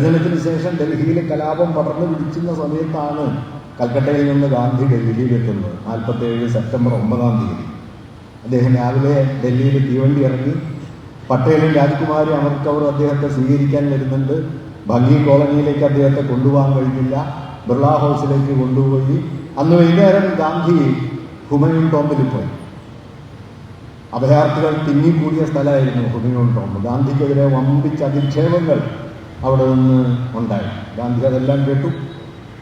വിഭജനത്തിന് ശേഷം ഡൽഹിയിലെ കലാപം പടർന്നു പിടിക്കുന്ന സമയത്താണ് കൽക്കട്ടയിൽ നിന്ന് ഗാന്ധി ഡൽഹിയിലെത്തുന്നത്. നാൽപ്പത്തേഴ് സെപ്റ്റംബർ ഒമ്പതാം തീയതി. അദ്ദേഹം രാവിലെ ഡൽഹിയിൽ തീവണ്ടി ഇറങ്ങി. പട്ടേലും രാജ്കുമാരും അവർക്ക് അവർ അദ്ദേഹത്തെ സ്വീകരിക്കാൻ വരുന്നുണ്ട്. ഭംഗി കോളനിയിലേക്ക് അദ്ദേഹത്തെ കൊണ്ടുപോകാൻ കഴിഞ്ഞില്ല. ബിർള ഹൗസിലേക്ക് കൊണ്ടുപോയി. അന്ന് വൈകുന്നേരം ഗാന്ധി ഹുമയൂൺ ടോമ്പിൽ പോയി. അഭയാർത്ഥികൾ തിങ്ങിക്കൂടിയ സ്ഥലമായിരുന്നു ഹുമയൂൺ ടോമ്പ്. ഗാന്ധിക്കെതിരെ വമ്പിച്ച അധിക്ഷേപങ്ങൾ അവിടെ നിന്ന് ഉണ്ടായി. ഗാന്ധി അതെല്ലാം കേട്ടു.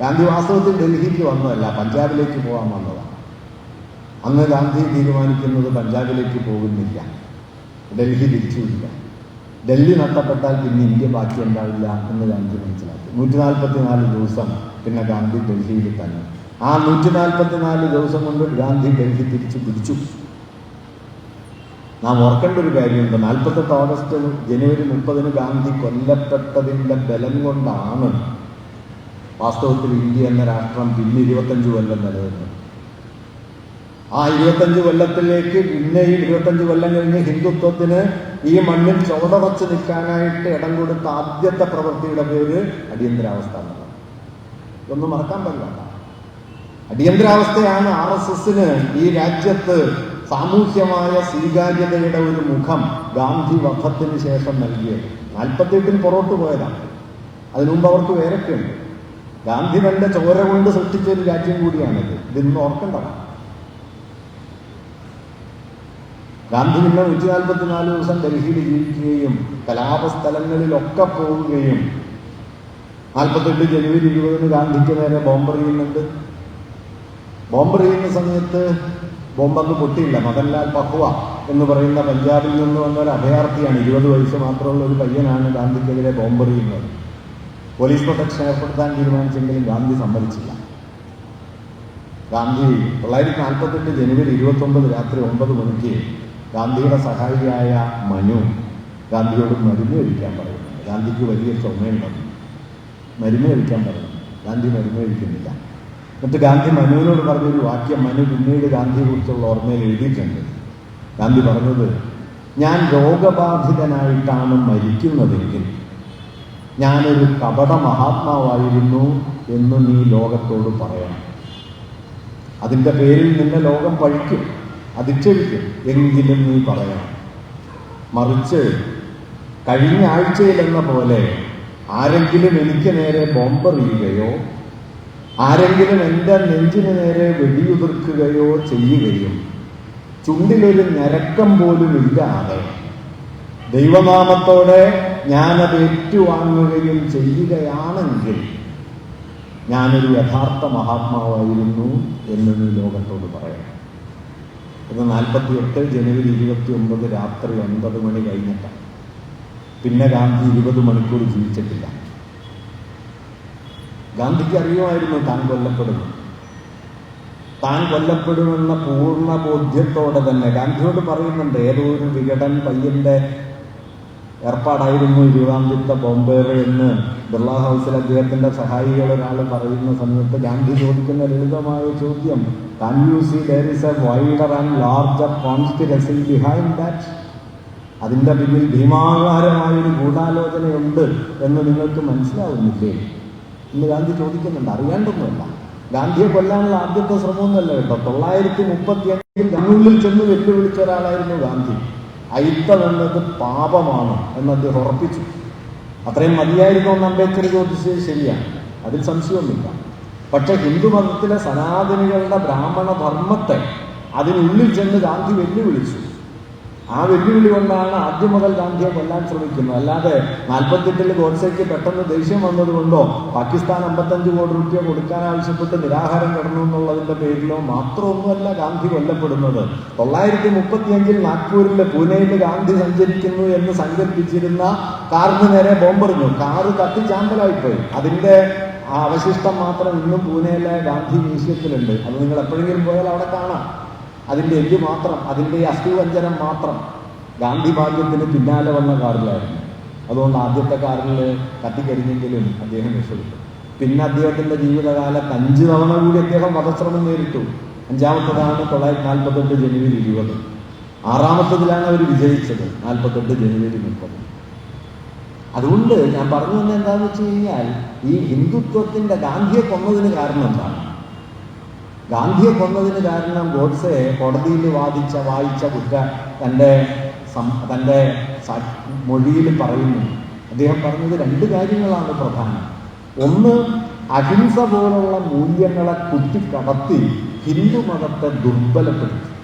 ഗാന്ധി വാസ്തവത്തിൽ ഡൽഹിക്ക് വന്നതല്ല പഞ്ചാബിലേക്ക് പോകാൻ വന്നതാണ്. അന്ന് ഗാന്ധി തീരുമാനിക്കുന്നത് പഞ്ചാബിലേക്ക് പോകുന്നില്ല. ഡൽഹി തിരിച്ചുവില്ല ഡൽഹി നഷ്ടപ്പെട്ടാൽ പിന്നെ ഇന്ത്യ ബാക്കി ഉണ്ടാവില്ല എന്ന് ഗാന്ധി മനസ്സിലാക്കി. നൂറ്റി നാൽപ്പത്തി നാല് ദിവസം പിന്നെ ഗാന്ധി ഡൽഹിയിൽ തന്നെ. ആ നൂറ്റി നാൽപ്പത്തി നാല് ദിവസം കൊണ്ട് ഗാന്ധി ഡൽഹി തിരിച്ചു പിടിച്ചു നാം ഓർക്കേണ്ട ഒരു കാര്യമുണ്ട്. നാൽപ്പത്തെട്ട് ഓഗസ്റ്റ് ജനുവരി മുപ്പതിന് ഗാന്ധി കൊല്ലപ്പെട്ടതിന്റെ ബലം കൊണ്ടാണ് വാസ്തവത്തിൽ ഇന്ത്യ എന്ന രാഷ്ട്രം പിന്നെ ഇരുപത്തഞ്ച് കൊല്ലം നിലനിന്നത്. ആ ഇരുപത്തഞ്ച് കൊല്ലത്തിലേക്ക് പിന്നെ ഈ ഇരുപത്തഞ്ച് കൊല്ലം കഴിഞ്ഞ് ഹിന്ദുത്വത്തിന് ഈ മണ്ണിൽ ചുവടറച്ച് നിൽക്കാനായിട്ട് ഇടം കൊടുത്ത ആദ്യത്തെ പ്രവൃത്തിയുടെ പേര് അടിയന്തരാവസ്ഥ എന്നുള്ളത് ഇതൊന്നും മറക്കാൻ പറ്റില്ല അടിയന്തരാവസ്ഥയാണ് ആർ എസ് എസിന് ഈ രാജ്യത്ത് സാമൂഹ്യമായ സ്വീകാര്യതയുടെ ഒരു മുഖം ഗാന്ധി വധത്തിന് ശേഷം നൽകിയത്. നാൽപ്പത്തെട്ടിന് പുറത്തു പോയതാണ് അതിനുമുമ്പ് അവർക്ക് വേറൊക്കെയുണ്ട് ഗാന്ധി തന്റെ ചോര കൊണ്ട് സൃഷ്ടിച്ച ഒരു രാജ്യം കൂടിയാണിത് ഇതിന്ന് ഓർക്കേണ്ടത് ഗാന്ധി പിന്നെ നൂറ്റി നാൽപ്പത്തിനാല് ദിവസം ഡൽഹിയിൽ ജീവിക്കുകയും കലാപസ്ഥലങ്ങളിലൊക്കെ പോവുകയും നാൽപ്പത്തെട്ട് ജനുവരി ഇരുപതിന് ഗാന്ധിക്ക് നേരെ ബോംബറിയുന്നുണ്ട്. ബോംബറിയുന്ന സമയത്ത് ബോംബന്ന് പൊട്ടിയില്ല. മദൻലാൽ പഹ്വ എന്ന് പറയുന്ന പഞ്ചാബിൽ നിന്ന് വന്ന ഒരു അഭയാർത്ഥിയാണ്. ഇരുപത് വയസ്സ് മാത്രമുള്ള ഒരു പയ്യനാണ് ഗാന്ധിക്കെതിരെ ബോംബെറിയുന്നത് പോലീസ് പ്രൊട്ടക്ഷൻ ഏർപ്പെടുത്താൻ തീരുമാനിച്ചെങ്കിലും ഗാന്ധി സമ്മതിച്ചില്ല. ഗാന്ധി തൊള്ളായിരത്തി നാൽപ്പത്തെട്ട് ജനുവരി ഇരുപത്തൊമ്പത് രാത്രി ഒമ്പത് മണിക്ക് ഗാന്ധിയുടെ സഹായിയായ മനു ഗാന്ധിയോട് മരുന്ന് കഴിക്കാൻ പറയുന്നു. ഗാന്ധിക്ക് വലിയ ചുമയുണ്ടെന്ന് മരുന്ന് കഴിക്കാൻ പറയുന്നു. ഗാന്ധി മരുന്ന് കഴിക്കുന്നില്ല. എന്നിട്ട് ഗാന്ധി മനുവിനോട് പറഞ്ഞൊരു വാക്യം മനു പിന്നീട് ഗാന്ധിയെ കുറിച്ചുള്ള ഓർമ്മയിൽ എഴുതിയിട്ടുണ്ട്. ഗാന്ധി പറഞ്ഞത് ഞാൻ രോഗബാധിതനായിട്ടാണ് മരിക്കുന്നതെങ്കിൽ ഞാനൊരു കപട മഹാത്മാവായിരുന്നു എന്ന് നീ ലോകത്തോട് പറയണം. അതിന്റെ പേരിൽ നിന്നെ ലോകം പഴിക്കും അധിക്ഷേപിക്കും എങ്കിലും നീ പറയണം. മറിച്ച് കഴിഞ്ഞ ആഴ്ചയിലെന്ന പോലെ ആരെങ്കിലും എനിക്ക് നേരെ ബോംബെറിയുകയോ ആരെങ്കിലും എന്റെ നെഞ്ചിന് നേരെ വെടിയുതിർക്കുകയോ ചെയ്യുകയും ചുണ്ടിലൊരു ഞരക്കം പോലും ഇല്ലാതെ ദൈവനാമത്തോടെ ഞാനത് ഏറ്റുവാങ്ങുകയും ചെയ്യുകയാണെങ്കിൽ ഞാനൊരു യഥാർത്ഥ മഹാത്മാവായിരുന്നു എന്ന് നീ ലോകത്തോട് പറയാം ഇത് നാൽപ്പത്തി എട്ട് ജനുവരി ഇരുപത്തി ഒമ്പത് രാത്രി ഒൻപത് മണി കഴിഞ്ഞിട്ടാണ്. പിന്നെ ഗാന്ധി ഇരുപത് മണിക്കൂർ ജീവിച്ചിട്ടില്ല. ഗാന്ധിക്ക് അറിയുമായിരുന്നു താൻ കൊല്ലപ്പെടുന്നു. താൻ കൊല്ലപ്പെടുമെന്ന പൂർണ ബോധ്യത്തോടെ തന്നെ ഗാന്ധിയോട് പറയുന്നുണ്ട് ഏതോ ഒരു വികടൻ പയ്യന്റെ ഏർപ്പാടായിരുന്നു ഇരുപതാം തീയതി ബോംബേർ എന്ന്. ബിർള ഹൗസിൽ അദ്ദേഹത്തിന്റെ സഹായികൾ ഒരാൾ പറയുന്ന സമയത്ത് ഗാന്ധി ചോദിക്കുന്ന ലളിതമായ ചോദ്യം can you see there is a wider and larger conspiracy behind that അതിന്റെ പിന്നിൽ ഭീമാകാരമായൊരു ഗൂഢാലോചനയുണ്ട് എന്ന് നിങ്ങൾക്ക് മനസ്സിലാവുന്നില്ലേ? ഇന്ന് ഗാന്ധി ചോദിക്കുന്നുണ്ട്. അറിയാണ്ടൊന്നുമല്ല ഗാന്ധിയെ കൊല്ലാനുള്ള ആദ്യത്തെ ശ്രമമൊന്നുമല്ല കേട്ടോ. തൊള്ളായിരത്തി മുപ്പത്തി അഞ്ചിൽ കണ്ണൂരിൽ ചെന്ന് വെല്ലുവിളിച്ച ഒരാളായിരുന്നു ഗാന്ധി. അയിത്തം എന്നത് പാപമാണ് എന്ന് അദ്ദേഹം ഉറപ്പിച്ചു. അത്രയും മതിയായിരുന്നു എന്ന് അംബേദ്കർ ചോദിച്ചത് ശരിയാണ്. അതിൽ സംശയമൊന്നുമില്ല. പക്ഷെ ഹിന്ദുമതത്തിലെ സനാതനികളുടെ ബ്രാഹ്മണ ധർമ്മത്തെ അതിനുള്ളിൽ ചെന്ന് ഗാന്ധി വെല്ലുവിളിച്ചു. ആ വെല്ലുവിളി കൊണ്ടാണ് ആദ്യം മുതൽ ഗാന്ധിയെ കൊല്ലാൻ ശ്രമിക്കുന്നത്. അല്ലാതെ നാൽപ്പത്തെട്ടിൽ ഗോഡ്സെക്ക് പെട്ടെന്ന് ദേഷ്യം വന്നതുകൊണ്ടോ പാകിസ്ഥാൻ അമ്പത്തഞ്ച് കോടി റുപ്യ കൊടുക്കാൻ ആവശ്യപ്പെട്ട് നിരാഹാരം കിടന്നു എന്നുള്ളതിന്റെ പേരിലോ മാത്രമൊന്നുമല്ല ഗാന്ധി കൊല്ലപ്പെടുന്നത്. തൊള്ളായിരത്തി മുപ്പത്തിയഞ്ചിൽ നാഗ്പൂരിലെ പൂനെയിൽ ഗാന്ധി സഞ്ചരിക്കുന്നു എന്ന് സങ്കല്പിച്ചിരുന്ന കാറിന് നേരെ ബോംബെറിഞ്ഞു. കാറ് കത്തിച്ചാമ്പലായിപ്പോയി അതിന്റെ അവശിഷ്ടം മാത്രം ഇന്നും പൂനെയിലെ ഗാന്ധി മ്യൂസിയത്തിലുണ്ട്. അത് നിങ്ങൾ എപ്പോഴെങ്കിലും പോയാൽ അവിടെ കാണാം. അതിന്റെ എല്ല് മാത്രം അതിന്റെ അസ്ഥിവഞ്ചനം മാത്രം ഗാന്ധി ഭാഗ്യത്തിന് പിന്നാലെ വന്ന കാറിലായിരുന്നു അതുകൊണ്ട് ആദ്യത്തെ കാറിൽ കത്തിക്കരിഞ്ഞെങ്കിലും അദ്ദേഹം രക്ഷപ്പെട്ടു പിന്നെ അദ്ദേഹത്തിന്റെ ജീവിതകാലത്ത് അഞ്ച് തവണ കൂടി അദ്ദേഹം വധശ്രമം നേരിട്ടു. അഞ്ചാമത്തതാണ് തൊള്ളായിരത്തി നാൽപ്പത്തെട്ട് ജനുവരി ഇരുപത്. ആറാമത്തതിലാണ് അവർ വിജയിച്ചത് നാൽപ്പത്തെട്ട് ജനുവരി മുപ്പത്. അതുകൊണ്ട് ഞാൻ പറഞ്ഞു തന്നെ എന്താണെന്ന് വെച്ച് കഴിഞ്ഞാൽ ഈ ഹിന്ദുത്വത്തിന്റെ ഗാന്ധിയെ കൊന്നതിന് കാരണം എന്താണ്? ഗാന്ധിയെ കൊന്നതിന് കാരണം ഗോഡ്സെ കോടതിയിൽ വാദിച്ച വായിച്ച കുറ്റ തന്റെ തന്റെ മൊഴിയിൽ പറയുന്നു. അദ്ദേഹം പറഞ്ഞത് രണ്ട് കാര്യങ്ങളാണ് പ്രധാനം. ഒന്ന് അഹിംസ പോലുള്ള മൂല്യങ്ങളെ കുത്തിക്കടത്തി ഹിന്ദു മതത്തെ ദുർബലപ്പെടുത്തി.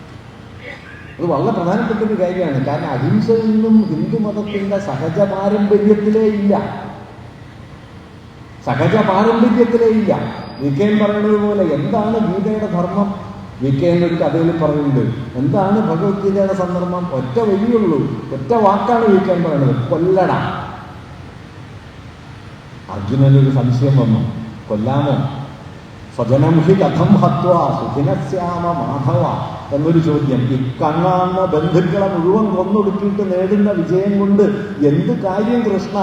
അത് വളരെ പ്രധാനപ്പെട്ട ഒരു കാര്യമാണ്. കാരണം അഹിംസയിൽ നിന്നും ഹിന്ദു മതത്തിന്റെ സഹജ പാരമ്പര്യത്തിലേ ഇല്ല. സഹജ പാരമ്പര്യത്തിലേ ഇല്ല. വിക്കയൻ പറയുന്നത് പോലെ എന്താണ് ഗീതയുടെ ധർമ്മം? വിക്കയൻ ഒരു കഥയിൽ പറയുന്നുണ്ട്. എന്താണ് ഭഗവത്ഗീതയുടെ സന്ദർഭം? ഒറ്റ വഴിയുള്ളൂ ഒറ്റ വാക്കാണ് വിക്കയൻ പറയുന്നത്. കൊല്ലട. അർജുനനൊരു സംശയം വന്നു. കൊല്ലാമോ? സ്വജനം ഹി കഥം ഹത്വ സുഖിനശ്യാമ മാധവ എന്നൊരു ചോദ്യം. ഈ കണ്ണാന്ന ബന്ധുക്കളെ മുഴുവൻ കൊന്നൊടുക്കിയിട്ട് നേടുന്ന വിജയം കൊണ്ട് എന്ത് കാര്യം കൃഷ്ണ?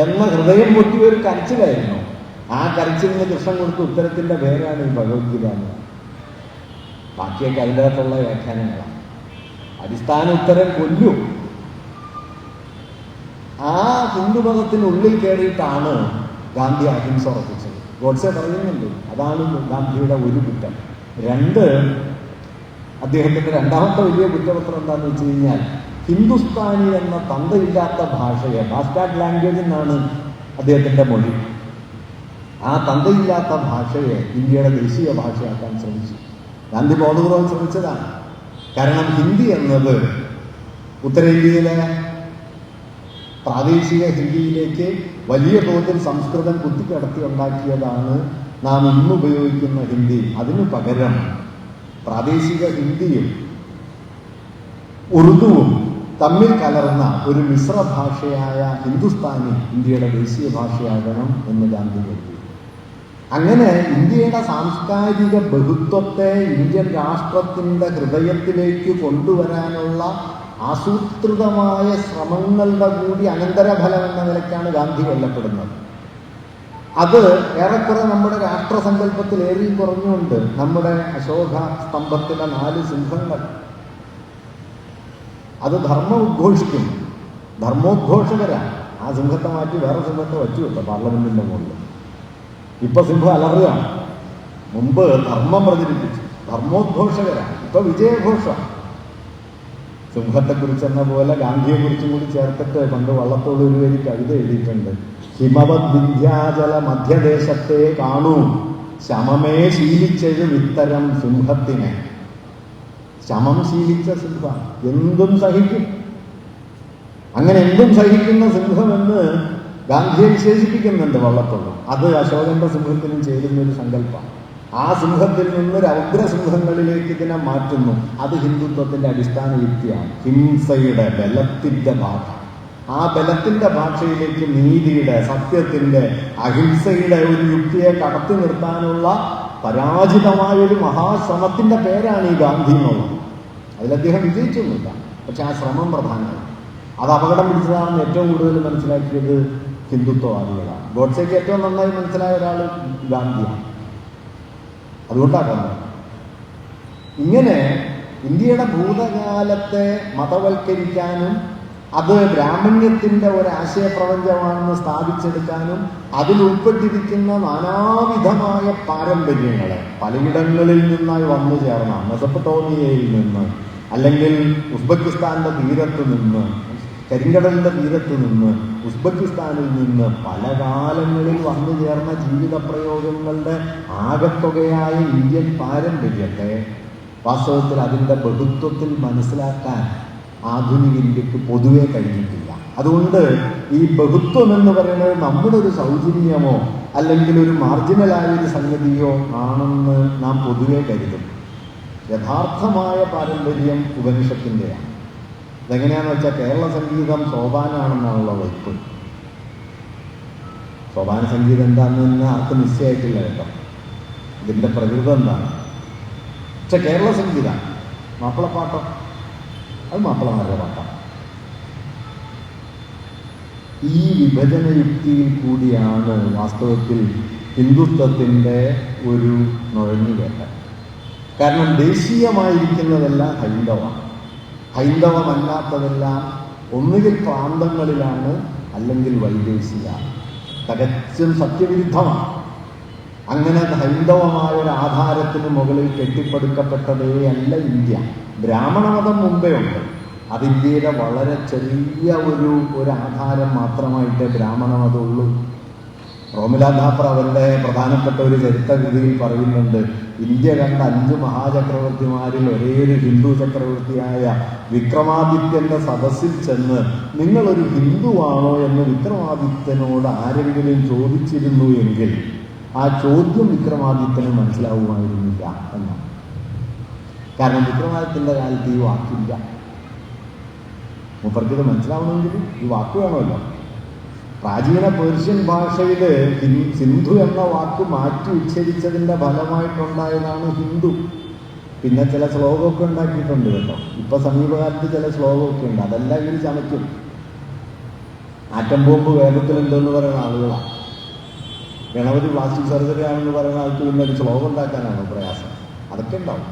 എന്ന ഹൃദയം പൊട്ടിയൊരു കരച്ചിലായിരുന്നു. ആ കരച്ചിലിന് കൃഷ്ണൻ കൊടുത്ത ഉത്തരത്തിന്റെ പേരാണ് ഈ ഭഗവത്ഗീത എന്ന്. ബാക്കിയൊക്കെ അതിന്റെ വ്യാഖ്യാനങ്ങളാണ്. അടിസ്ഥാന ഉത്തരം കൊല്ലു. ആ ഹിന്ദുമതത്തിനുള്ളിൽ കയറിയിട്ടാണ് ഗാന്ധി അഹിംസ ഉറപ്പിച്ചത്. ഗോഡ്സെ പറയുന്നുണ്ട് അതാണ് ഗാന്ധിയുടെ ഒരു കുറ്റം. രണ്ട് അദ്ദേഹത്തിന്റെ രണ്ടാമത്തെ വലിയ കുറ്റപത്രം എന്താന്ന് വെച്ച് കഴിഞ്ഞാൽ ഹിന്ദുസ്ഥാനി എന്ന തന്തയില്ലാത്ത ഭാഷയെ ബാസ്റ്റാർഡ് ലാംഗ്വേജ് എന്നാണ് അദ്ദേഹത്തിന്റെ മൊഴി. ആ തന്തയില്ലാത്ത ഭാഷയെ ഇന്ത്യയുടെ ദേശീയ ഭാഷയാക്കാൻ ശ്രമിച്ചു. ഗാന്ധി ബോധപൂർവം ശ്രമിച്ചതാണ്. കാരണം ഹിന്ദി എന്നത് ഉത്തരേന്ത്യയിലെ പ്രാദേശിക ഹിന്ദിയിലേക്ക് വലിയ തോതിൽ സംസ്കൃതം കുത്തിക്കടത്തി ഉണ്ടാക്കിയതാണ് നാം ഇന്ന് ഉപയോഗിക്കുന്ന ഹിന്ദി. അതിനു പകരം പ്രാദേശിക ഹിന്ദിയും ഉറുദുവും തമ്മിൽ കലർന്ന ഒരു മിശ്ര ഭാഷയായ ഹിന്ദുസ്ഥാനി ഇന്ത്യയുടെ ദേശീയ ഭാഷയാകണം എന്ന് ഗാന്ധി കരുതി. അങ്ങനെ ഇന്ത്യയുടെ സാംസ്കാരിക ബഹുത്വത്തെ ഇന്ത്യൻ രാഷ്ട്രത്തിന്റെ ഹൃദയത്തിലേക്ക് കൊണ്ടുവരാനുള്ള ആസൂത്രിതമായ ശ്രമങ്ങളുടെ കൂടി അനന്തരഫലം എന്ന നിലയ്ക്കാണ് ഗാന്ധി കൊല്ലപ്പെടുന്നത്. അത് ഏറെക്കുറെ നമ്മുടെ രാഷ്ട്രസങ്കല്പത്തിൽ ഏറി കുറഞ്ഞുകൊണ്ട് നമ്മുടെ അശോക സ്തംഭത്തിലെ നാല് സിംഹങ്ങൾ. അത് ധർമ്മം ഉദ്ഘോഷിക്കും ധർമ്മോദ്ഘോഷകരാണ്. ആ സിംഹത്തെ മാറ്റി വേറെ സിംഹത്തെ വച്ചു കിട്ടും പാർലമെന്റിന്റെ മുകളിൽ. ഇപ്പൊ സിംഹ അലറുകയാണ് മുമ്പ് ധർമ്മം പ്രചരിപ്പിച്ചു. ധർമ്മോദ്ഘോഷകരാണ്. ഇപ്പൊ വിജയഘോഷം. സിംഹത്തെക്കുറിച്ച് എന്ന പോലെ ഗാന്ധിയെക്കുറിച്ചും കൂടി ചേർത്തിട്ട് പണ്ട് വള്ളത്തോട് ഒരു പേര് കവിത എഴുതിയിട്ടുണ്ട്. ഹിമവത് വിദ്യാചല മധ്യദേശത്തെ കാണൂ. ശമമേ ശീലിച്ചഴും ഇത്തരം സിംഹത്തിനെ. ശമം ശീലിച്ച സിംഹ എന്തും സഹിക്കും. അങ്ങനെ എന്തും സഹിക്കുന്ന സിംഹമെന്ന് ഗാന്ധിയെ വിശേഷിപ്പിക്കുന്നുണ്ട് വള്ളത്തോളം. അത് അശോകന്റെ സിംഹത്തിനും ചേരുന്ന ഒരു സങ്കല്പം. ആ സിംഹത്തിൽ നിന്ന് രൗദ്രസിംഹങ്ങളിലേക്ക് ഇതിനെ മാറ്റുന്നു. അത് ഹിന്ദുത്വത്തിന്റെ അടിസ്ഥാന യുക്തിയാണ്. ഹിംസയുടെ ബലത്തിന്റെ ഭാഷ ആ ബലത്തിന്റെ ഭാഷയിലേക്ക് നീതിയുടെ സത്യത്തിന്റെ അഹിംസയുടെ ഒരു യുക്തിയെ കടത്തി നിർത്താനുള്ള പരാജിതമായ ഒരു മഹാശ്രമത്തിന്റെ പേരാണ് ഈ ഗാന്ധി എന്നുള്ളത്. അതിൽ അദ്ദേഹം വിജയിച്ചൊന്നുമില്ല. പക്ഷെ ആ ശ്രമം പ്രധാനമാണ്. അത് അപകടം പിടിച്ചതാണെന്ന് ഏറ്റവും കൂടുതൽ മനസ്സിലാക്കിയത് ഹിന്ദുത്വവാദികളാണ്. ഗോഡ്സേക്ക് ഏറ്റവും നന്നായി മനസ്സിലായ ഒരാൾ ഗാന്ധിയാണ്. അതുകൊണ്ടാണ് ഇങ്ങനെ ഇന്ത്യയുടെ ഭൂതകാലത്തെ മതവൽക്കരിക്കാനും അത് ബ്രാഹ്മണ്യത്തിന്റെ ഒരു ആശയപ്രപഞ്ചമാണെന്ന് സ്ഥാപിച്ചെടുക്കാനും അതിൽ ഉൾപ്പെട്ടിരിക്കുന്ന നാനാവിധമായ പാരമ്പര്യങ്ങളെ പലയിടങ്ങളിൽ നിന്നായി വന്നു ചേർന്ന മെസപ്പട്ടോമിയയിൽ നിന്ന് അല്ലെങ്കിൽ ഉസ്ബെക്കിസ്ഥാന്റെ തീരത്ത് നിന്ന് കരിങ്കടലിന്റെ തീരത്ത് നിന്ന് ഉസ്ബെക്കിസ്ഥാനിൽ നിന്ന് പല കാലങ്ങളിൽ വന്നു ചേർന്ന ജീവിത പ്രയോഗങ്ങളുടെ ആകത്തുകയായ ഇന്ത്യൻ പാരമ്പര്യത്തെ വാസ്തവത്തിൽ അതിന്റെ ബഹുത്വത്തിൽ മനസ്സിലാക്കാൻ ആധുനിക ഇന്ത്യയ്ക്ക് പൊതുവെ കഴിഞ്ഞിട്ടില്ല. അതുകൊണ്ട് ഈ ബഹുത്വം എന്ന് പറയുന്നത് നമ്മുടെ ഒരു സൗജന്യമോ അല്ലെങ്കിൽ ഒരു മാർജിനലായ ഒരു സംഗതിയോ ആണെന്ന് നാം പൊതുവെ കരുതും യഥാർത്ഥമായ പാരമ്പര്യം ഉപനിഷത്തിന്റെയാണ് ഇതെങ്ങനെയാണെന്ന് വെച്ചാൽ കേരള സംഗീതം സോപാനാണെന്നാണുള്ള വയ്പ് സോപാന സംഗീതം എന്താണെന്ന് തന്നെ ആർക്കും നിശ്ചയമായിട്ടില്ല കേട്ടോ. ഇതിന്റെ പ്രകൃതം എന്താണ്? പക്ഷെ കേരള സംഗീതം മാപ്പിളപ്പാട്ടോ അത് മാപ്പിളമാരുടെ പാട്ടാണ് ഈ വിഭജന യുക്തിയിൽ കൂടിയാണ് വാസ്തവത്തിൽ ഹിന്ദുത്വത്തിന്റെ ഒരു നുഴഞ്ഞുകേട്ട. കാരണം ദേശീയമായിരിക്കുന്നതെല്ലാം ഹൈന്ദവമാണ് ഹൈന്ദവമല്ലാത്തതെല്ലാം ഒന്നുകിൽ പ്രാന്തങ്ങളിലാണ് അല്ലെങ്കിൽ വൈദേശിക. തികച്ചും സത്യവിരുദ്ധമാണ്. അങ്ങനെ ഹൈന്ദവമായ ഒരു ആധാരത്തിന് മുകളിൽ കെട്ടിപ്പടുക്കപ്പെട്ടതേ അല്ല ഇന്ത്യ. ബ്രാഹ്മണമതം മുമ്പേ ഉണ്ട്. അത് ഇന്ത്യയുടെ വളരെ ചെറിയ ഒരു ഒരു ആധാരം മാത്രമായിട്ടേ ബ്രാഹ്മണമതമുള്ളൂ. റോമിലാധാപ്ര അവരുടെ പ്രധാനപ്പെട്ട ഒരു ചരിത്രകൃതിയിൽ പറയുന്നുണ്ട് ഇന്ത്യ കണ്ട അഞ്ച് മഹാചക്രവർത്തിമാരിൽ ഒരേ ഒരു ഹിന്ദു ചക്രവർത്തിയായ വിക്രമാദിത്യന്റെ സദസ്സിൽ ചെന്ന് നിങ്ങളൊരു ഹിന്ദുവാണോ എന്ന് വിക്രമാദിത്യനോട് ആരെങ്കിലും ചോദിച്ചിരുന്നു എങ്കിൽ ആ ചോദ്യം വിക്രമാദിത്യന് മനസ്സിലാവുമായിരുന്നില്ല എന്നാണ്. കാരണം വിക്രമാദിത്യന്റെ കാലത്ത് ഈ വാക്കില്ല. മുപ്പർക്കിത് മനസ്സിലാവണമെങ്കിൽ ഈ വാക്ക് വേണമല്ലോ. പ്രാചീന പേർഷ്യൻ ഭാഷയിൽ സിന്ധു എന്ന വാക്ക് മാറ്റി ഉച്ചരിച്ചതിന്റെ ഫലമായിട്ടുണ്ടായതാണ് ഹിന്ദു. പിന്നെ ചില ശ്ലോകമൊക്കെ ഉണ്ടാക്കിയിട്ടുണ്ട് കേട്ടോ. ഇപ്പൊ സമീപകാലത്ത് ചില ശ്ലോകമൊക്കെ ഉണ്ട്. അതെല്ലാം ഇവർ ചമയ്ക്കും. ആറ്റം ബോംബ് വേഗത്തിലുണ്ടെന്ന് പറയുന്ന ആളുകളാണ്. ഗണപതി പ്ലാസ്റ്റിക് സർജറി ആണെന്ന് പറയുന്ന ആൾക്ക് പിന്നെ ഒരു ശ്ലോകം ഉണ്ടാക്കാനാണ് പ്രയാസം. അതൊക്കെ ഉണ്ടാവും.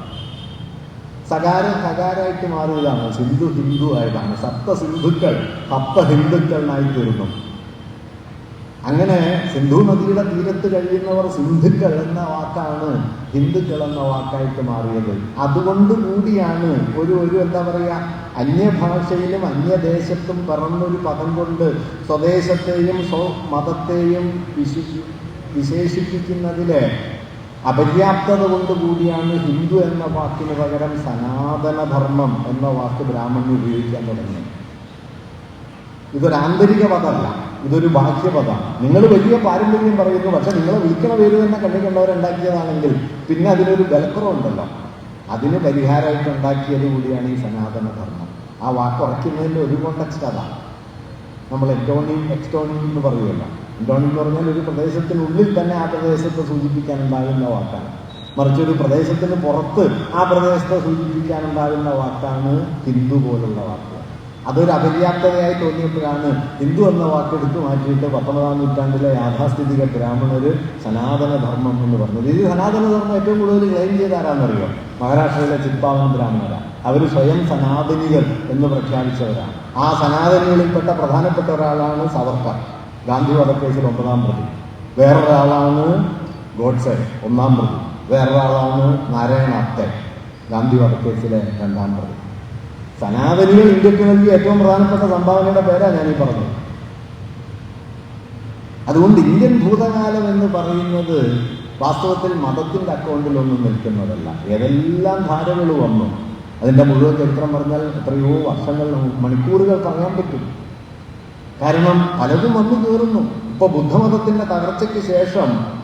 സകാരം സകാരായിട്ട് മാറിയതാണ്. സിന്ധു ഹിന്ദു ആയതാണ്. സപ്ത സിന്ധുക്കൾ സപ്ത ഹിന്ദുക്കളിനായി തീർന്നു. അങ്ങനെ സിന്ധു നദിയുടെ തീരത്ത് കഴിയുന്നവർ സിന്ധുക്കൾ എന്ന വാക്കാണ് ഹിന്ദുക്കൾ എന്ന വാക്കായിട്ട് മാറിയത്. അതുകൊണ്ട് കൂടിയാണ് ഒരു ഒരു എന്താ പറയുക അന്യഭാഷയിലും അന്യദേശത്തും പറഞ്ഞൊരു പദം കൊണ്ട് സ്വദേശത്തെയും സ്വ മതത്തെയും വിശി വിശേഷിപ്പിക്കുന്നതിലെ അപര്യാപ്തത കൊണ്ട് കൂടിയാണ് ഹിന്ദു എന്ന വാക്കിന് പകരം സനാതനധർമ്മം എന്ന വാക്ക് ബ്രാഹ്മണൻ ഉപയോഗിക്കാൻ തുടങ്ങിയത്. ഇതൊരാന്തരിക പദമല്ല. ഇതൊരു ബാഹ്യപദമാണ്. നിങ്ങൾ വലിയ പാരമ്പര്യം പറയുന്നു പക്ഷെ നിങ്ങൾ വിളിക്കണ പേര് തന്നെ കണ്ടിട്ടുള്ളവരുണ്ടാക്കിയതാണെങ്കിൽ പിന്നെ അതിനൊരു ബലക്കുറവുണ്ടല്ലോ അതിന് പരിഹാരമായിട്ട് ഉണ്ടാക്കിയത് കൂടിയാണ് ഈ സനാതന ധർമ്മം ആ വാക്ക് ഉറയ്ക്കുന്നതിന്റെ ഒരു കോണ്ടക്സ്റ്റ് അതാണ് നമ്മൾ എറ്റോണിയും എക്സ്റ്റോണിയും എന്ന് പറയുമല്ലോ. എറ്റോണി എന്ന് പറഞ്ഞാൽ ഒരു പ്രദേശത്തിനുള്ളിൽ തന്നെ ആ പ്രദേശത്തെ സൂചിപ്പിക്കാനുണ്ടാകുന്ന വാക്കാണ്. മറിച്ച് ഒരു പ്രദേശത്തിന് പുറത്ത് ആ പ്രദേശത്തെ സൂചിപ്പിക്കാനുണ്ടാകുന്ന വാക്കാണ് ഹിന്ദു പോലുള്ള വാക്ക് അതൊരു അപര്യാപ്തതയായി തോന്നിയപ്പോഴാണ് ഹിന്ദു എന്ന വാക്ക് എടുത്തു മാറ്റിയിട്ട് പത്തൊമ്പതാം നൂറ്റാണ്ടിലെ യാഥാസ്ഥിതിക ബ്രാഹ്മണര് സനാതനധർമ്മം എന്ന് പറഞ്ഞത്. ഇത് സനാതനധർമ്മം ഏറ്റവും കൂടുതൽ ക്ലെയിം ചെയ്ത ആരാന്നറിയോ? മഹാരാഷ്ട്രയിലെ ചിത്പാവൻ ബ്രാഹ്മണരാണ് അവർ സ്വയം സനാതനികൾ എന്ന് പ്രഖ്യാപിച്ചവരാണ്. ആ സനാതനികളിൽപ്പെട്ട പ്രധാനപ്പെട്ട ഒരാളാണ് സവർക്കർ. ഗാന്ധി വധക്കേസിൽ ഒമ്പതാം പ്രതി. വേറൊരാളാണ് ഗോഡ്സെ ഒന്നാം പ്രതി. വേറൊരാളാണ് നാരായണ അത്തൻ ഗാന്ധി വധക്കേസിലെ രണ്ടാം പ്രതി. സനാതനികൾ ഇന്ത്യയ്ക്ക് നൽകിയ ഏറ്റവും പ്രധാനപ്പെട്ട സംഭാവനയുടെ പേരാണ് ഞാനീ പറഞ്ഞത്. അതുകൊണ്ട് ഇന്ത്യൻ ഭൂതകാലം എന്ന് പറയുന്നത് വാസ്തവത്തിൽ മതത്തിന്റെ അക്കൗണ്ടിലൊന്നും നിൽക്കുന്നതല്ല. ഏതെല്ലാം ധാരകൾ വന്നു അതിന്റെ മുഴുവൻ ചരിത്രം പറഞ്ഞാൽ എത്രയോ വർഷങ്ങൾ മണിക്കൂറുകൾ പറയാൻ പറ്റും. കാരണം പലതും വന്നു കയറുന്നു ഇപ്പൊ ബുദ്ധമതത്തിന്റെ തകർച്ചയ്ക്ക് ശേഷം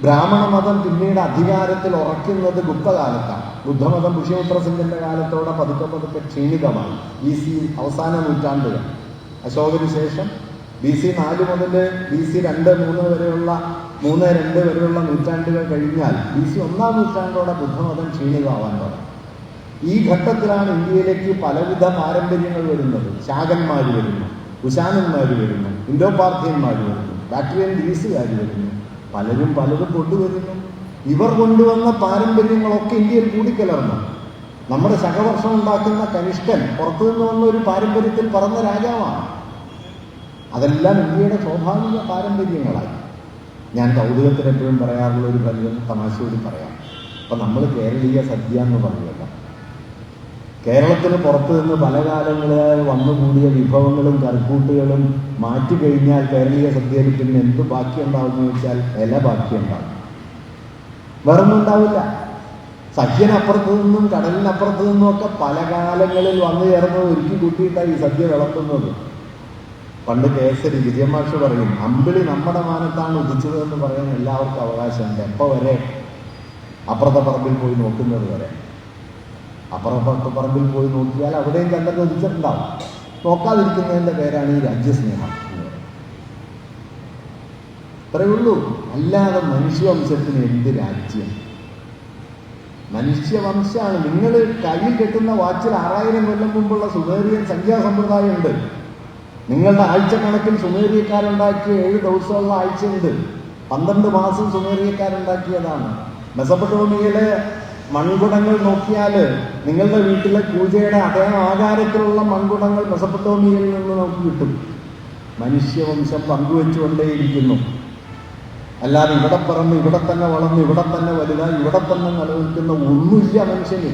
ബ്രാഹ്മണ മതം പിന്നീട് അധികാരത്തിൽ ഉറക്കുന്നത് ഗുപ്തകാലത്താണ്. ബുദ്ധമതം പുഷ്യപുത്ര സിംഗിന്റെ കാലത്തോടെ പതുക്കെ പതുക്കെ ക്ഷീണിതമായി. ബി സി അവസാന നൂറ്റാണ്ടുകൾ. അശോകന് ശേഷം ബി സി നാല് മുതൽ ബി സി രണ്ട് മൂന്ന് വരെയുള്ള മൂന്ന് രണ്ട് വരെയുള്ള നൂറ്റാണ്ടുകൾ കഴിഞ്ഞാൽ ബി സി ഒന്നാം നൂറ്റാണ്ടോടെ ബുദ്ധമതം ക്ഷീണിതമാവാൻ തുടങ്ങി. ഈ ഘട്ടത്തിലാണ് ഇന്ത്യയിലേക്ക് പലവിധ പാരമ്പര്യങ്ങൾ വരുന്നത്. ശാകന്മാർ വരുന്നു കുശാനന്മാർ വരുന്നു ഇൻഡോ വരുന്നു ബാക്ടീരിയൻ ഗ്രീസുകാർ വരുന്നു. പലരും പലരും കൊണ്ടുവരുന്നു. ഇവർ കൊണ്ടുവന്ന പാരമ്പര്യങ്ങളൊക്കെ ഇന്ത്യയിൽ കൂടിക്കലർന്നു. നമ്മുടെ ശകവർഷം ഉണ്ടാക്കുന്ന കനിഷ്കൻ പുറത്തുനിന്ന് വന്ന ഒരു പാരമ്പര്യത്തിൽ പറന്ന രാജാവാണ്. അതെല്ലാം ഇന്ത്യയുടെ സ്വാഭാവിക പാരമ്പര്യങ്ങളായി. ഞാൻ കൗതുകത്തിന് എപ്പോഴും പറയാറുള്ള ഒരു വലിയ തമാശയോട് പറയാം. അപ്പം നമ്മൾ കേരളീയ സദ്യ എന്ന് പറയുമല്ലോ കേരളത്തിന് പുറത്തു നിന്ന് പല കാലങ്ങളിലായി വന്നുകൂടിയ വിഭവങ്ങളും കറിക്കൂട്ടുകളും മാറ്റി കഴിഞ്ഞാൽ കേരളീയ സദ്യയിൽ പിന്നെ എന്ത് ബാക്കിയുണ്ടാവും ചോദിച്ചാൽ ഇല ബാക്കിയുണ്ടാവും. വേറൊന്നും ഉണ്ടാവില്ല സഖ്യനപ്പുറത്ത് നിന്നും കടലിനപ്പുറത്ത് നിന്നും ഒക്കെ പല കാലങ്ങളിൽ വന്നു ചേർന്ന് ഒരുക്കി കൂട്ടിയിട്ടാണ് ഈ സദ്യ വിളമ്പുന്നത്. പണ്ട് കേസരി വിജയമാഷ് പറയും അമ്പിളി നമ്മുടെ മാനത്താണ് ഉദിച്ചത് എന്ന് പറയാൻ എല്ലാവർക്കും അവകാശമുണ്ട്. എപ്പോൾ വരെ? അപ്പുറത്തെ പറമ്പിൽ പോയി നോക്കുന്നത് വരെ. അപ്പുറത്തെ പറമ്പിൽ പോയി നോക്കിയാൽ അവിടെയും കണ്ടത് ഒതിച്ചിട്ടുണ്ടാവും നോക്കാതിരിക്കുന്നതിന്റെ പേരാണ് ഈ രാജ്യസ്നേഹം. അത്രയേ ഉള്ളൂ. അല്ലാതെ മനുഷ്യവംശത്തിന് എന്ത് രാജ്യം? മനുഷ്യവംശമാണ്. നിങ്ങൾ കയ്യിൽ കെട്ടുന്ന വാച്ചിൽ ആറായിരം കൊല്ലം മുമ്പുള്ള സുമേറിയൻ സംഖ്യാ സമ്പ്രദായമുണ്ട് നിങ്ങളുടെ ആഴ്ച കണക്കിൽ സുമേറിയക്കാരുണ്ടാക്കിയ ഏഴ് ദിവസമുള്ള ആഴ്ചയുണ്ട്. പന്ത്രണ്ട് മാസം സുമേറിയക്കാരുണ്ടാക്കിയതാണ്. മെസപ്പട്ടോമിയയിലെ മൺകുടങ്ങൾ നോക്കിയാൽ നിങ്ങളുടെ വീട്ടിലെ പൂജയുടെ അതേ ആകാരത്തിലുള്ള മൺകുടങ്ങൾ മെസപ്പത്തോമിയയിൽ നിന്ന് നോക്കി കിട്ടും. മനുഷ്യവംശം പങ്കുവെച്ചുകൊണ്ടേയിരിക്കുന്നു. അല്ലാതെ ഇവിടെ പറന്ന് ഇവിടെ തന്നെ വളർന്ന് ഇവിടെ തന്നെ വലുതായി ഇവിടെ തന്നെ നിലനിൽക്കുന്ന ഒന്നുമില്ല മനുഷ്യന്.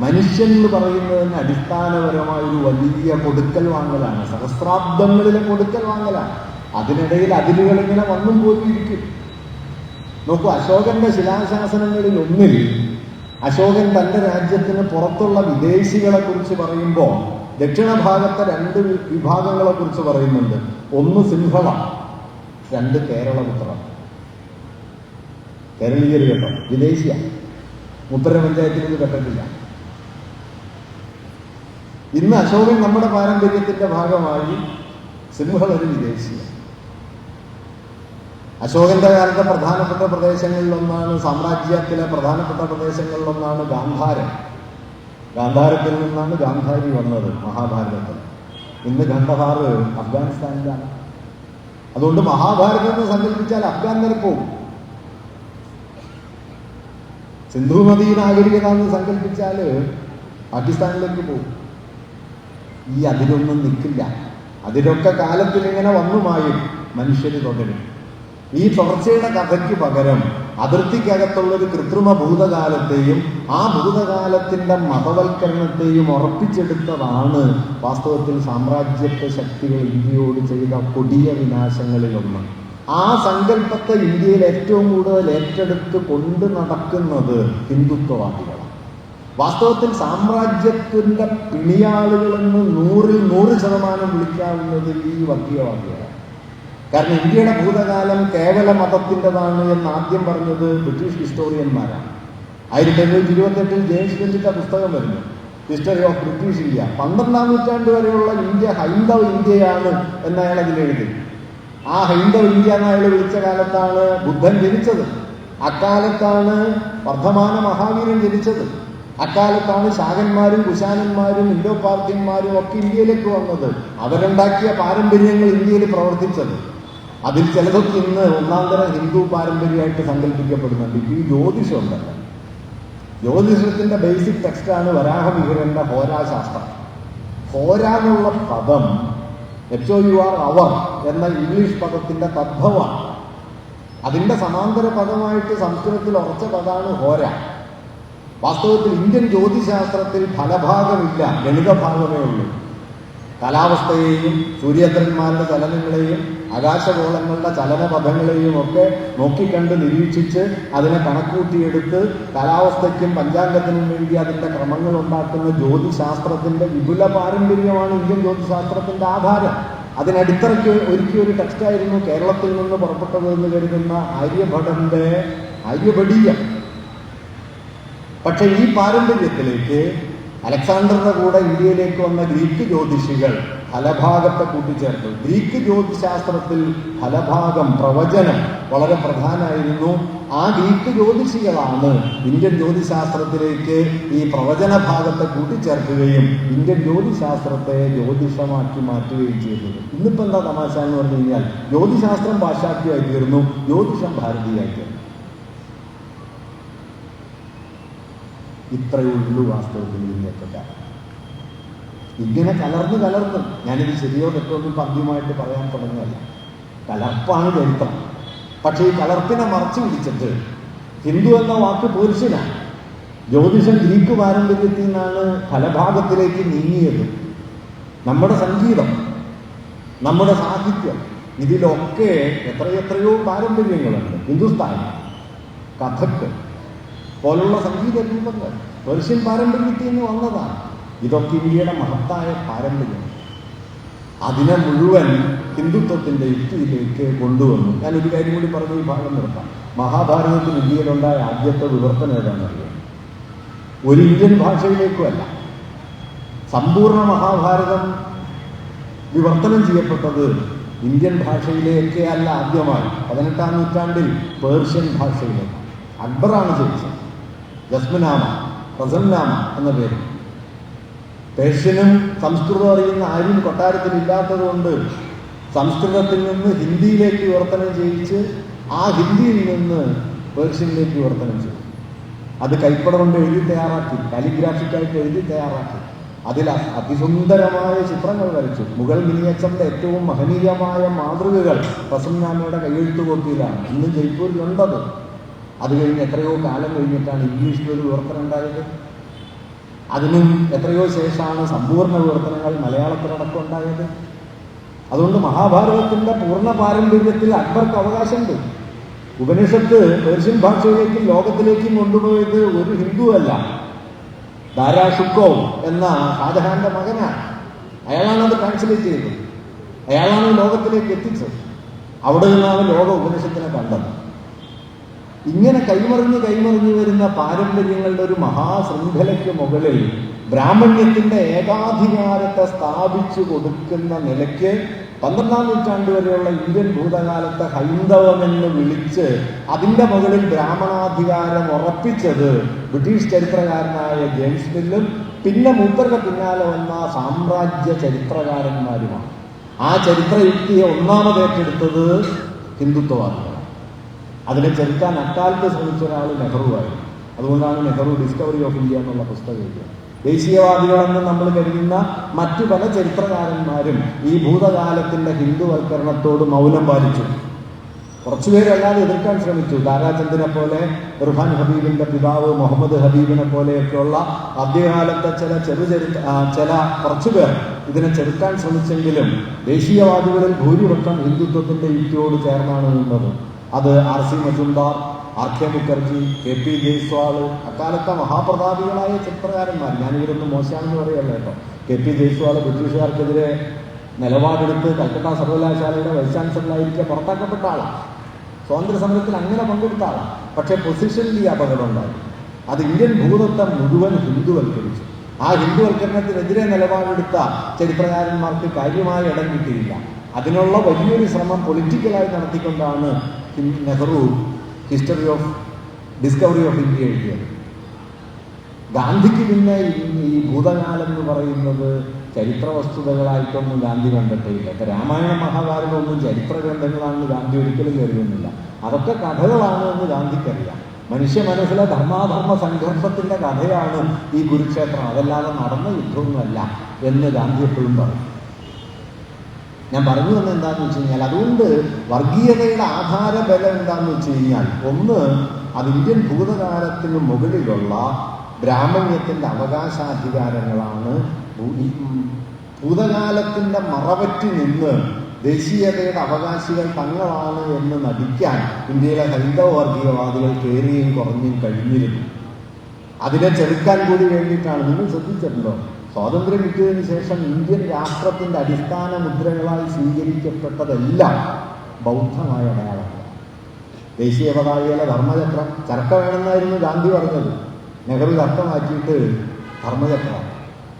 മനുഷ്യൻ എന്ന് പറയുന്നതിന് അടിസ്ഥാനപരമായ ഒരു വലിയ കൊടുക്കൽ വാങ്ങലാണ്. സഹസ്രാബ്ദങ്ങളിലെ കൊടുക്കൽ വാങ്ങലാണ്. അതിനിടയിൽ അതിരുകൾ ഇങ്ങനെ വന്നും പോയിരിക്കും നോക്കൂ അശോകന്റെ ശിലാശാസനങ്ങളിൽ ഒന്നിൽ അശോകൻ തന്റെ രാജ്യത്തിന് പുറത്തുള്ള വിദേശികളെ കുറിച്ച് പറയുമ്പോൾ ദക്ഷിണ ഭാഗത്തെ രണ്ട് വിഭാഗങ്ങളെ കുറിച്ച് പറയുന്നുണ്ട്. ഒന്ന് സിംഹള രണ്ട് കേരളപുത്ര. കേരളീയർ കേട്ടോ വിദേശിയ. മുത്തര പഞ്ചായത്തിൽ ഇത് കേട്ടിട്ടില്ല ഇന്ന് അശോകൻ നമ്മുടെ പാരമ്പര്യത്തിന്റെ ഭാഗമായി സിംഹളൊരു വിദേശിയാണ് അശോകന്റെ കാലത്തെ പ്രധാനപ്പെട്ട പ്രദേശങ്ങളിലൊന്നാണ് സാമ്രാജ്യത്തിലെ പ്രധാനപ്പെട്ട പ്രദേശങ്ങളിലൊന്നാണ് ഗാന്ധാരം. ഗാന്ധാരത്തിൽ നിന്നാണ് ഗാന്ധാരി വന്നത് മഹാഭാരതത്തിൽ. ഇന്ന് ഗന്ധഹാർ അഫ്ഗാനിസ്ഥാനിലാണ്. അതുകൊണ്ട് മഹാഭാരതം എന്ന് സങ്കല്പിച്ചാൽ അഫ്ഗാൻ വരെ സിന്ധു നദീ നാഗരികത എന്ന് സങ്കല്പിച്ചാൽ പാകിസ്ഥാനിലേക്ക് പോകും ഈ അതിലൊന്നും നിൽക്കില്ല. അതിലൊക്കെ കാലത്തിൽ ഇങ്ങനെ വന്നുമായും മനുഷ്യന് തുടരും. ഈ തുടർച്ചയുടെ കഥയ്ക്ക് പകരം അതിർത്തിക്കകത്തുള്ള ഒരു കൃത്രിമ ഭൂതകാലത്തെയും ആ ഭൂതകാലത്തിന്റെ മതവൽക്കരണത്തെയും ഉറപ്പിച്ചെടുത്തതാണ് വാസ്തവത്തിൽ സാമ്രാജ്യത്വ ശക്തികൾ ഇന്ത്യയോട് ചെയ്ത കൊടിയ വിനാശങ്ങളിലൊന്ന്. ആ സങ്കല്പത്തെ ഇന്ത്യയിൽ ഏറ്റവും കൂടുതൽ ഏറ്റെടുത്ത് കൊണ്ട് നടക്കുന്നത് ഹിന്ദുത്വവാദികളാണ്. വാസ്തവത്തിൽ സാമ്രാജ്യത്തിന്റെ പിണിയാളുകളെന്ന് നൂറിൽ നൂറ് ശതമാനം വിളിക്കാവുന്നത് ഈ വർഗീയവാദികളാണ്. കാരണം ഇന്ത്യയുടെ ഭൂതകാലം കേവല മതത്തിന്റെതാണ് എന്ന് ആദ്യം പറഞ്ഞത് ബ്രിട്ടീഷ് ഹിസ്റ്റോറിയന്മാരാണ്. ആയിരത്തി എണ്ണൂറ്റി ഇരുപത്തെട്ടിൽ ജെയിംസ് ബെഞ്ചിന്റെ പുസ്തകം വരുന്നു. ഹിസ്റ്ററി ഓഫ് ബ്രിട്ടീഷ് ഇന്ത്യ പന്ത്രണ്ടാം നൂറ്റാണ്ട് വരെയുള്ള ഇന്ത്യ ഹൈന്ദവ ഇന്ത്യയാണ് എന്ന് അയാൾ എഴുതി ആ ഹൈന്ദവ ഇന്ത്യ എന്ന് അയാൾ വിളിച്ച കാലത്താണ് ബുദ്ധൻ ജനിച്ചത്. അക്കാലത്താണ് വർദ്ധമാന മഹാവീരൻ ജനിച്ചത്. അക്കാലത്താണ് ശാകന്മാരും കുശാനന്മാരും ഇൻഡോ ഒക്കെ ഇന്ത്യയിലേക്ക് വന്നത്. അവരുണ്ടാക്കിയ പാരമ്പര്യങ്ങൾ ഇന്ത്യയിൽ പ്രവർത്തിച്ചത്. അതിൽ ചിലതൊക്കെ ഇന്ന് ഒന്നാം തരം ഹിന്ദു പാരമ്പര്യമായിട്ട് സങ്കല്പിക്കപ്പെടുന്നുണ്ട്. ഈ ജ്യോതിഷം ഉണ്ടല്ലോ ജ്യോതിഷത്തിന്റെ ബേസിക് ടെക്സ്റ്റാണ് വരാഹമിഹിരന്റെ ഹോരാശാസ്ത്രം. ഹോര എന്നുള്ള പദം എച്ച് യു ആർ അവർ എന്ന ഇംഗ്ലീഷ് പദത്തിന്റെ തദ്ഭവമാണ് അതിന്റെ സമാന്തര പദമായിട്ട് സംസ്കൃതത്തിൽ ഉറച്ച പദമാണ് ഹോര. വാസ്തവത്തിൽ ഇന്ത്യൻ ജ്യോതിശാസ്ത്രത്തിൽ ഫലഭാഗമില്ല ഗണിതഭാഗമേ ഉള്ളൂ. കാലാവസ്ഥയെയും സൂര്യചന്ദ്രന്മാരുടെ ചലനങ്ങളെയും ആകാശഗോളങ്ങളുടെ ചലനപഥങ്ങളെയും ഒക്കെ നോക്കിക്കണ്ട് നിരീക്ഷിച്ച് അതിനെ കണക്കൂട്ടിയെടുത്ത് കാലാവസ്ഥയ്ക്കും പഞ്ചാംഗത്തിനും വേണ്ടി അതിന്റെ ക്രമങ്ങൾ ഉണ്ടാക്കുന്ന ജ്യോതിശാസ്ത്രത്തിന്റെ വിപുല പാരമ്പര്യമാണ് ഇന്ത്യൻ ജ്യോതിശാസ്ത്രത്തിന്റെ ആധാരം. അതിനടിത്തറയ്ക്ക് ഒരുക്കിയ ഒരു ടെക്സ്റ്റായിരുന്നു കേരളത്തിൽ നിന്ന് പുറപ്പെട്ടത് എന്ന് കരുതുന്ന ആര്യഭടന്റെ ആര്യഭടീയം. പക്ഷേ ഈ പാരമ്പര്യത്തിലേക്ക് അലക്സാണ്ടറുടെ കൂടെ ഇന്ത്യയിലേക്ക് വന്ന ഗ്രീക്ക് ജ്യോതിഷികൾ ഫലഭാഗത്തെ കൂട്ടിച്ചേർത്തു. ഗ്രീക്ക് ജ്യോതിശാസ്ത്രത്തിൽ ഫലഭാഗം പ്രവചനം വളരെ പ്രധാനമായിരുന്നു. ആ ഗ്രീക്ക് ജ്യോതിഷികളാണ് ഇന്ത്യൻ ജ്യോതിശാസ്ത്രത്തിലേക്ക് ഈ പ്രവചന ഭാഗത്തെ കൂട്ടിച്ചേർക്കുകയും ഇന്ത്യൻ ജ്യോതിശാസ്ത്രത്തെ ജ്യോതിഷമാക്കി മാറ്റുകയും ചെയ്തത്. ഇന്നിപ്പോ എന്താ തമാശ എന്ന് പറഞ്ഞു കഴിഞ്ഞാൽ ജ്യോതിശാസ്ത്രം പാശ്ചാത്യമായി തീർന്നു ജ്യോതിഷം ഭാരതീയായി തീർന്നു. ഇത്രയേ ഉള്ളൂ വാസ്തവത്തിൽ ഇതിന്റെയൊക്കെ ഇങ്ങനെ കലർന്ന് കലർന്ന് ഞാനിത് ശരിയോ തെറ്റോ ഒന്നും പദ്യമായിട്ട് പറയാൻ തുടങ്ങിയല്ല കലർപ്പാണ് ചരിത്രം. പക്ഷേ ഈ കലർപ്പിനെ മറച്ചു പിടിച്ചിട്ട് ഹിന്ദു എന്ന വാക്ക് പുരുഷനാണ് ജ്യോതിഷം ഗ്രീക്ക് പാരമ്പര്യത്തിൽ നിന്നാണ് ഫലഭാഗത്തിലേക്ക് നീങ്ങിയത്. നമ്മുടെ സംഗീതം നമ്മുടെ സാഹിത്യം ഇതിലൊക്കെ എത്രയെത്രയോ പാരമ്പര്യങ്ങളുണ്ട്. ഹിന്ദുസ്ഥാനി കഥക്ക് പോലുള്ള സംഗീത രൂപങ്ങൾ. പേർഷ്യൻ പാരമ്പര്യത്തിൽ നിന്ന് വന്നതാണ്. ഇതൊക്കെ ഇന്ത്യയുടെ മഹത്തായ പാരമ്പര്യം. അതിനെ മുഴുവൻ ഹിന്ദുത്വത്തിന്റെ യുക്തിയിലേക്ക് കൊണ്ടുവന്നു. ഞാൻ ഒരു കാര്യം കൂടി പറഞ്ഞ് ഈ ഭാഗം നിർത്താം. മഹാഭാരതത്തിൽ ഇന്ത്യയിലുണ്ടായ ആദ്യത്തെ വിവർത്തനം ഏതാണെന്നറിയാം? ഒരു ഇന്ത്യൻ ഭാഷയിലേക്കുമല്ല. സമ്പൂർണ മഹാഭാരതം വിവർത്തനം ചെയ്യപ്പെട്ടത് ഇന്ത്യൻ ഭാഷയിലേക്ക് അല്ല ആദ്യമായി. പതിനെട്ടാം നൂറ്റാണ്ടിൽ പേർഷ്യൻ ഭാഷയിലേക്ക്. അക്ബറാണ് ജനിച്ചത്. ജസ്മനാമ റസംനാമ എന്ന പേര്. പേർഷ്യനും സംസ്കൃതം അറിയുന്ന ആരും കൊട്ടാരത്തിൽ ഇല്ലാത്തതുകൊണ്ട് സംസ്കൃതത്തിൽ നിന്ന് ഹിന്ദിയിലേക്ക് വിവർത്തനം ചെയ്യിച്ച് ആ ഹിന്ദിയിൽ നിന്ന് പേർഷ്യനിലേക്ക് വിവർത്തനം ചെയ്തു. അത് കൈപ്പട കൊണ്ട് എഴുതി തയ്യാറാക്കി കാലിഗ്രാഫിക്കായിട്ട് എഴുതി തയ്യാറാക്കി. അതിൽ അതിസുന്ദരമായ ചിത്രങ്ങൾ വരച്ചു. മുഗൾ മിനിയേച്ചറിന്റെ ഏറ്റവും മഹനീയമായ മാതൃകകൾ പ്രസന്നാമയുടെ കയ്യെഴുത്ത് കോപ്പിയിലാണ്. ഇന്ന് ജയ്പൂരിലുണ്ടത്. അത് കഴിഞ്ഞ് എത്രയോ കാലം കഴിഞ്ഞിട്ടാണ് ഇംഗ്ലീഷിൽ ഒരു വിവർത്തനം ഉണ്ടായത്. അതിനും എത്രയോ ശേഷമാണ് സമ്പൂർണ വിവർത്തനങ്ങൾ മലയാളത്തിലടക്കം ഉണ്ടായത്. അതുകൊണ്ട് മഹാഭാരതത്തിന്റെ പൂർണ പാരമ്പര്യത്തിൽ അക്ബർക്ക് അവകാശമുണ്ട്. ഉപനിഷത്ത് പേർഷ്യൻ ഭാഷയിലേക്കും ലോകത്തിലേക്കും കൊണ്ടുപോയത് ഒരു ഹിന്ദുവല്ല. ദാരാ ഷുക്കോ എന്ന ഷാജഹാന്റെ മകനാണ്. അയാളാണ് അത് ട്രാൻസ്ലേറ്റ് ചെയ്തത്. അയാളാണ് ലോകത്തിലേക്ക് എത്തിച്ചത്. അവിടെ നിന്നാണ് ലോക ഉപനിഷത്തിനെ കണ്ടത്. ഇങ്ങനെ കൈമറിഞ്ഞ് കൈമറിഞ്ഞ് വരുന്ന പാരമ്പര്യങ്ങളുടെ ഒരു മഹാശൃംഖലയ്ക്ക് മുകളിൽ ബ്രാഹ്മണ്യത്തിന്റെ ഏകാധികാരത്തെ സ്ഥാപിച്ചു കൊടുക്കുന്ന നിലയ്ക്ക് പന്ത്രണ്ടാം നൂറ്റാണ്ട് വരെയുള്ള ഇന്ത്യൻ ഭൂതകാലത്തെ ഹൈന്ദവമെന്ന് വിളിച്ച് അതിന്റെ മുകളിൽ ബ്രാഹ്മണാധികാരം ഉറപ്പിച്ചത് ബ്രിട്ടീഷ് ചരിത്രകാരനായ ജെയിംസ് മില്ലും പിന്നെ മൂപ്പരുടെ പിന്നാലെ വന്ന സാമ്രാജ്യ ചരിത്രകാരന്മാരുമാണ്. ആ ചരിത്രയുക്തിയെ ഒന്നാമത് ഏറ്റെടുത്തത് ഹിന്ദുത്വവാദികളാണ്. അതിനെ ചെറുക്കാൻ അക്കാലത്ത് ശ്രമിച്ച ഒരാൾ നെഹ്റുവായിരുന്നു അതുകൊണ്ടാണ് നെഹ്റു ഡിസ്കവറി ഓഫ് ഇന്ത്യ എന്നുള്ള പുസ്തകം എഴുതിയത്. ദേശീയവാദികളെന്ന് നമ്മൾ കരുതുന്ന മറ്റു പല ചരിത്രകാരന്മാരും ഈ ഭൂതകാലത്തിന്റെ ഹിന്ദുവൽക്കരണത്തോട് മൗനം പാലിച്ചു. കുറച്ചുപേരല്ലാതെ എതിർക്കാൻ ശ്രമിച്ചു. താരാചന്ദിനെ പോലെ ഇർഫാൻ ഹബീബിന്റെ പിതാവ് മുഹമ്മദ് ഹബീബിനെ പോലെയൊക്കെയുള്ള ആദ്യകാലത്തെ ചില ചെറുചരി ചില കുറച്ചുപേർ ഇതിനെ ചെറുക്കാൻ ശ്രമിച്ചെങ്കിലും ദേശീയവാദികളിൽ ഭൂരിപക്ഷം ഹിന്ദുത്വത്തിന്റെ യുക്തിയോട് ചേർന്നാണ് നിന്നത്. അത് R C Majumdar R K Mukherjee K P Jayaswal അക്കാലത്തെ മഹാപ്രതാപികളായ ചിത്രകാരന്മാർ. ഞാനിവരൊന്നും മോശമാണെന്ന് പറയല്ല കേട്ടോ. കെ പി ജയ്സ്വാൾ ബ്രിട്ടീഷുകാർക്കെതിരെ നിലപാടെടുത്ത് കൽക്കട്ട സർവകലാശാലയുടെ വൈസ് ചാൻസലറായിരിക്കെ പുറത്താക്കപ്പെട്ട ആളാണ് സ്വാതന്ത്ര്യ സമരത്തിൽ അങ്ങനെ പങ്കെടുത്ത ആളാണ് പക്ഷേ പൊസിഷനിൽ ഈ അപകടം ഉണ്ടായി അത് ഇന്ത്യൻ ഭൂതത്വം മുഴുവൻ ഹിന്ദുവൽക്കരിച്ചു. ആ ഹിന്ദുവൽക്കരണത്തിനെതിരെ നിലപാടെടുത്ത ചരിത്രകാരന്മാർക്ക് കാര്യമായ ഇടം കിട്ടിയില്ല. അതിനുള്ള വലിയൊരു ശ്രമം പൊളിറ്റിക്കലായി നടത്തിക്കൊണ്ടാണ് Nehru history of discovery of India എഴുതിയത് ഗാന്ധിക്ക് പിന്നെ ഈ- ഭൂതകാലം എന്ന് പറയുന്നത് ചരിത്ര വസ്തുതകളായിട്ടൊന്നും ഗാന്ധി കണ്ടിട്ടില്ല ഇപ്പം രാമായണ മഹാഭാരതമൊന്നും ചരിത്ര ഗ്രന്ഥങ്ങളാണെന്ന് ഗാന്ധി ഒരിക്കലും കരുതുന്നില്ല. അതൊക്കെ കഥകളാണ് എന്ന് ഗാന്ധിക്കറിയാം. മനുഷ്യ മനസ്സിലെ ധർമാധർമ്മ സംഘർഷത്തിന്റെ കഥയാണ് ഈ കുരുക്ഷേത്രം. അതല്ലാതെ നടന്ന യുദ്ധമൊന്നുമല്ല എന്ന് ഗാന്ധി എപ്പോഴും പറയും. ഞാൻ പറഞ്ഞു വന്നത് എന്താന്ന് വെച്ച് കഴിഞ്ഞാൽ അതുകൊണ്ട് വർഗീയതയുടെ ആധാരബലം എന്താണെന്ന് വെച്ച് കഴിഞ്ഞാൽ ഒന്ന് അത് ഇന്ത്യൻ ഭൂതകാലത്തിന് മുകളിലുള്ള ബ്രാഹ്മണ്യത്തിന്റെ അവകാശാധികാരങ്ങളാണ് ഭൂതകാലത്തിന്റെ മറവറ്റി നിന്ന് ദേശീയതയുടെ അവകാശികൾ തങ്ങളാണ് എന്ന് നടിക്കാൻ ഇന്ത്യയിലെ ഹൈന്ദവ വർഗീയവാദികൾ കയറിയും കുറഞ്ഞും കഴിഞ്ഞിരുന്നു. അതിനെ ചെറുക്കാൻ കൂടി വേണ്ടിയിട്ടാണ്. നിങ്ങൾ ശ്രദ്ധിച്ചിട്ടുണ്ടോ? സ്വാതന്ത്ര്യം കിട്ടിയതിനു ശേഷം ഇന്ത്യൻ രാഷ്ട്രത്തിന്റെ അടിസ്ഥാന മുദ്രകളായി സ്വീകരിക്കപ്പെട്ടതെല്ലാം ബൗദ്ധമായ അടയാളങ്ങളാണ്. ദേശീയ പതാകയിലെ ധർമ്മചക്രം ചരക്ക വേണമെന്നായിരുന്നു ഗാന്ധി പറഞ്ഞത്. നെഹ്റു ചർക്ക മാറ്റിയിട്ട് ധർമ്മചക്രം.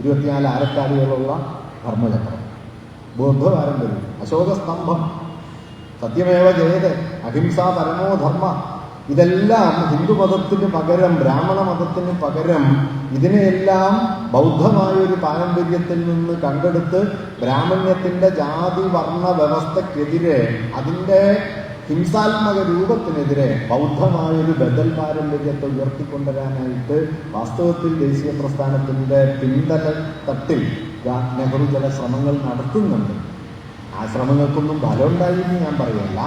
ഇരുപത്തിനാല് ആരക്കാലികളുള്ള ധർമ്മചക്രം. ബൗദ്ധ പാരമ്പര്യം അശോകസ്തംഭം. സത്യമേവ ജയത്. അഹിംസാ പരമോ ധർമ്മ. ഇതെല്ലാം ഹിന്ദുമതത്തിന് പകരം ബ്രാഹ്മണ മതത്തിന് പകരം ഇതിനെയെല്ലാം ബൗദ്ധമായ ഒരു പാരമ്പര്യത്തിൽ നിന്ന് കണ്ടെടുത്ത് ബ്രാഹ്മണ്യത്തിന്റെ ജാതി വർണ വ്യവസ്ഥക്കെതിരെ അതിന്റെ ഹിംസാത്മക രൂപത്തിനെതിരെ ബൗദ്ധമായൊരു ബദൽ പാരമ്പര്യത്തെ ഉയർത്തിക്കൊണ്ടുവരാനായിട്ട് വാസ്തവത്തിൽ ദേശീയ പ്രസ്ഥാനത്തിന്റെ പിന്തല തട്ടിൽ നെഹ്റു ചില ശ്രമങ്ങൾ നടത്തുന്നുണ്ട്. ആ ശ്രമങ്ങൾക്കൊന്നും ഫലമുണ്ടായി എന്ന് ഞാൻ പറയല്ല.